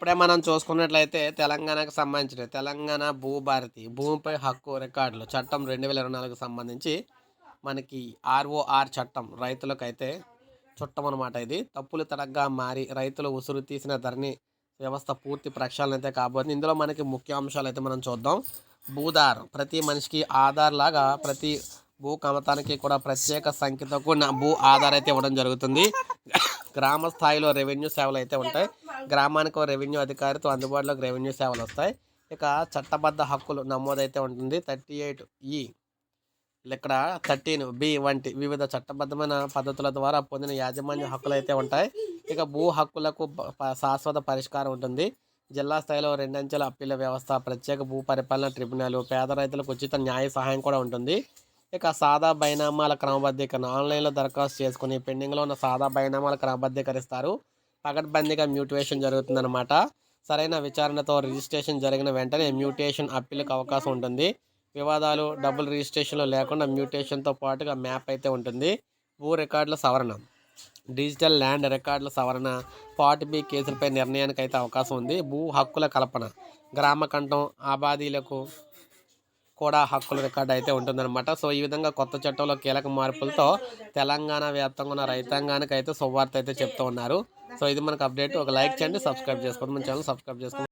ఇప్పుడే మనం చూసుకున్నట్లయితే తెలంగాణకు సంబంధించిన తెలంగాణ భూభారతి భూమిపై హక్కు రికార్డులు చట్టం రెండు వేల ఇరవై నాలుగుకు సంబంధించి మనకి ఆర్ఓఆర్ చట్టం రైతులకైతే చుట్టం అనమాట ఇది. తప్పులు తడగ్గా మారి రైతులు ఉసురు తీసిన ధరణి వ్యవస్థ పూర్తి ప్రక్షాళన అయితే కాబోతుంది. ఇందులో మనకి ముఖ్య అంశాలు అయితే మనం చూద్దాం. భూదార్ ప్రతి మనిషికి ఆధార్ లాగా ప్రతి భూ కమతానికి కూడా ప్రత్యేక సంఖ్యతో కూడిన భూ ఆధార్ అయితే ఇవ్వడం జరుగుతుంది. గ్రామ స్థాయిలో రెవెన్యూ సేవలు అయితే ఉంటాయి. గ్రామానికి రెవెన్యూ అధికారితో అందుబాటులోకి రెవెన్యూ సేవలు వస్తాయి. ఇక చట్టబద్ధ హక్కులు నమోదైతే ఉంటుంది. థర్టీ ఎయిట్ ఈ ఇక్కడ థర్టీన్ బి వంటి వివిధ చట్టబద్ధమైన పద్ధతుల ద్వారా పొందిన యాజమాన్య హక్కులు అయితే ఉంటాయి. ఇక భూ హక్కులకు ప- శాశ్వత పరిష్కారం ఉంటుంది. జిల్లా స్థాయిలో రెండంచెల అప్పీల వ్యవస్థ ప్రత్యేక భూ పరిపాలన ట్రిబ్యునల్ పేద రైతులకు ఉచిత న్యాయ సహాయం కూడా ఉంటుంది. ఇక సాదా బైనామాల క్రమబద్ధీకరణ. ఆన్లైన్లో దరఖాస్తు చేసుకుని పెండింగ్లో ఉన్న సాదా బైనామాల క్రమబద్ధీకరిస్తారు. పకడ్బందీగా మ్యూటేషన్ జరుగుతుందన్నమాట. సరైన విచారణతో రిజిస్ట్రేషన్ జరిగిన వెంటనే మ్యూటేషన్ అప్పీలకు అవకాశం ఉంటుంది. వివాదాలు డబుల్ రిజిస్ట్రేషన్లు లేకుండా మ్యూటేషన్తో పాటుగా మ్యాప్ అయితే ఉంటుంది. భూ రికార్డుల సవరణ. డిజిటల్ ల్యాండ్ రికార్డుల సవరణ. పార్ట్ బి కేసులపై నిర్ణయానికి అయితే అవకాశం ఉంది. భూ హక్కుల కల్పన. గ్రామ కంఠం ఆబాదీలకు కూడా హక్కుల రికార్డు అయితే ఉంటుందన్నమాట. సో ఈ విధంగా కొత్త చట్టంలో కీలక మార్పులతో తెలంగాణ వ్యాప్తంగా ఉన్న రైతాంగానికి అయితే శుభవార్త అయితే చెప్తూ ఉన్నారు. సో ఇది మనకు అప్డేట్. ఒక లైక్ చేయండి సబ్స్క్రైబ్ చేసుకోండి. మన ఛానల్ సబ్స్క్రైబ్ చేసుకోండి.